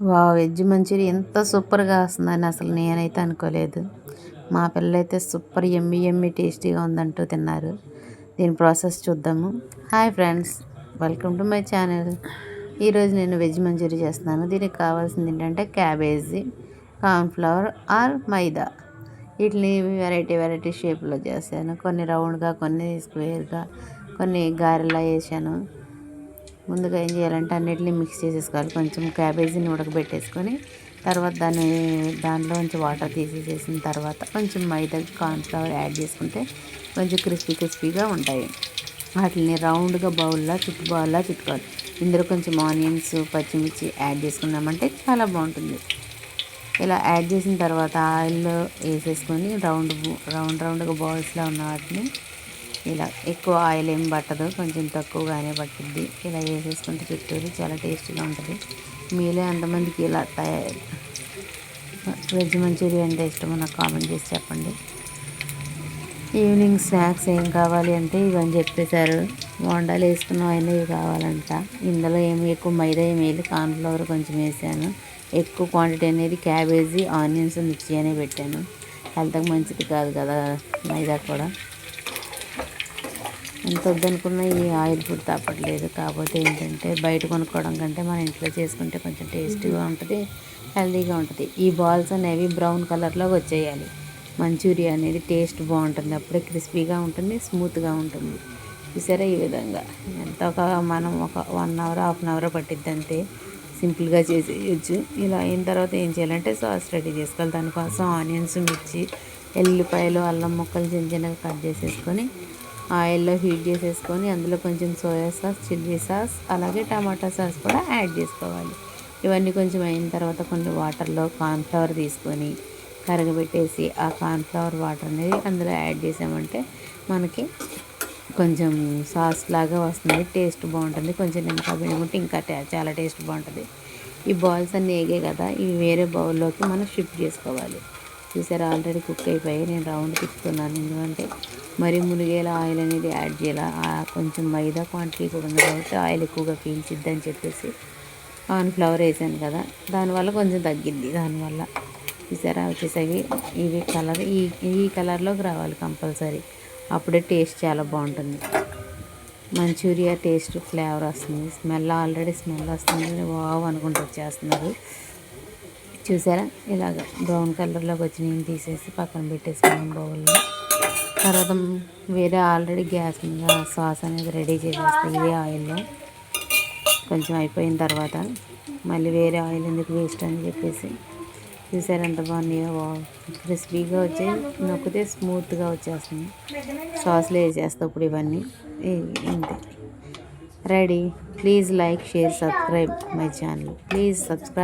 వా veg Manchuria ఎంత సూపర్గా వస్తుందని అసలు నేనైతే అనుకోలేదు. మా పిల్లలైతే సూపర్ ఎమ్మి ఎమ్మి టేస్టీగా ఉందంటూ తిన్నారు. దీని ప్రాసెస్ చూద్దాము. Hi friends welcome to my channel. ఈరోజు నేను వెజ్ మంచూరియా చేస్తున్నాను. దీనికి కావాల్సింది ఏంటంటే క్యాబేజీ కార్న్ఫ్లవర్ ఆర్ మైదా. వీటిని వెరైటీ వెరైటీ షేప్లో చేశాను. కొన్ని రౌండ్గా కొన్ని స్క్వేర్గా కొన్ని గారెలా వేసాను. ముందుగా ఏం చేయాలంటే అన్నిటిని మిక్స్ చేసేసుకోవాలి. కొంచెం క్యాబేజీని ఉడకబెట్టేసుకొని తర్వాత దాన్ని దాంట్లో వాటర్ తీసేసేసిన తర్వాత కొంచెం మైదా కార్న్ఫ్లవర్ యాడ్ చేసుకుంటే కొంచెం క్రిస్పీ క్రిస్పీగా ఉంటాయి. వాటిని రౌండ్గా బౌల్లా చుట్టు బౌల్లా చుట్టుకోవాలి. ఇందులో కొంచెం ఆనియన్స్ పచ్చిమిర్చి యాడ్ చేసుకున్నామంటే చాలా బాగుంటుంది. ఇలా యాడ్ చేసిన తర్వాత ఆయిల్లో వేసేసుకొని రౌండ్ రౌండ్ రౌండ్గా బాల్స్లా ఉన్న వాటిని ఇలా ఎక్కువ ఆయిల్ ఏం పట్టదు కొంచెం తక్కువగానే పట్టుద్ది. ఇలా వేసేసుకుంటే చుట్టూరు చాలా టేస్టీగా ఉంటుంది. మీలో ఎంతమందికి ఇలా వెజ్ మంచూరియా అంటే ఇష్టమో నాకు కామెంట్ చేసి చెప్పండి. ఈవినింగ్ స్నాక్స్ ఏం కావాలి అంటే ఇవన్నీ చెప్పేశారు. వండాలు వేసుకున్న ఆయన ఇవి కావాలంట. ఇందులో ఏమి ఎక్కువ మైదా ఏమి వేయాలి కార్న్ఫ్లవర్ కొంచెం వేసాను. ఎక్కువ క్వాంటిటీ అనేది క్యాబేజీ ఆనియన్స్ మిర్చి అనే పెట్టాను. హెల్త్కి మంచిది కాదు కదా మైదా కూడా. ఎంత వద్దనుకున్నా ఈ ఆయిల్ ఫుడ్ తప్పట్లేదు కాకపోతే ఏంటంటే బయట కొనుక్కోవడం కంటే మన ఇంట్లో చేసుకుంటే కొంచెం టేస్టీగా ఉంటుంది హెల్తీగా ఉంటుంది. ఈ బాల్స్ అనేవి బ్రౌన్ కలర్లో వచ్చేయాలి. మంచూరియా అనేది టేస్ట్ బాగుంటుంది. అప్పుడే క్రిస్పీగా ఉంటుంది స్మూత్గా ఉంటుంది. చూసారా ఈ విధంగా? ఎంత ఒక మనం ఒక one hour half an hour పట్టిద్ది అంతే. సింపుల్గా చేసేయచ్చు. ఇలా అయిన తర్వాత ఏం చేయాలంటే సాస్ రెడీ చేసుకోవాలి. దానికోసం ఆనియన్స్ మిర్చి ఎల్లిపాయలు అల్లం ముక్కలు చిన్న చిన్నగా కట్ చేసేసుకొని ఆయిల్లో హీట్ చేసేసుకొని అందులో కొంచెం సోయా సాస్ చిల్లీ సాస్ అలాగే టమాటా సాస్ కూడా యాడ్ చేసుకోవాలి. ఇవన్నీ కొంచెం అయిన తర్వాత కొన్ని వాటర్లో కార్న్ఫ్లవర్ తీసుకొని కరగబెట్టేసి ఆ కార్న్ఫ్లవర్ వాటర్ అనేది అందులో యాడ్ చేసామంటే మనకి కొంచెం సాస్ లాగా వస్తుంది టేస్ట్ బాగుంటుంది. కొంచెం నిమ్మకాయ పిండుకుంటే ఇంకా చాలా టేస్ట్ బాగుంటుంది. ఈ బాల్స్ అన్నీ ఏగే కదా ఇవి వేరే బౌల్లోకి మనం షిఫ్ట్ చేసుకోవాలి. చూసారా ఆల్రెడీ కుక్ అయిపోయి నేను రౌండ్ తిప్పుతున్నాను. ఎందుకంటే మరి మునిగేలా ఆయిల్ అనేది యాడ్ చేయాలి? కొంచెం మైదా క్వాంటిటీ కూడా ఉంది కాబట్టి ఆయిల్ ఎక్కువగా పీల్చిద్ది అని చెప్పేసి ఫ్లవర్ వేసాను కదా. దానివల్ల కొంచెం తగ్గిద్ది దానివల్ల. చూసారా? వచ్చేసరికి ఇవి కలర్ ఈ ఈ కలర్లోకి రావాలి కంపల్సరీ. అప్పుడే టేస్ట్ చాలా బాగుంటుంది. మంచూరియా టేస్ట్ ఫ్లేవర్ వస్తుంది. స్మెల్ ఆల్రెడీ స్మెల్ వస్తుంది. వావ్ అనుకుంటూ వచ్చేస్తున్నారు చూసారా? ఇలాగ బ్రౌన్ కలర్లోకి వచ్చి నేను తీసేసి పక్కన పెట్టేసుకున్నాను బౌల్లో. తర్వాత వేరే ఆల్రెడీ గ్యాస్ మీద సాస్ అనేది రెడీ చేసేస్తాం ఇదే ఆయిల్లో. కొంచెం అయిపోయిన తర్వాత మళ్ళీ వేరే ఆయిల్ ఎందుకు వేస్ట్ అని చెప్పేసి చూసారు ఎంత బాగున్నాయో. క్రిస్పీగా వచ్చి నొక్కితే స్మూత్గా వచ్చేస్తుంది. సాస్లో వేసేస్తా ఇప్పుడు ఇవన్నీ. ఇంతే ready. Please like share subscribe my channel. Please subscribe.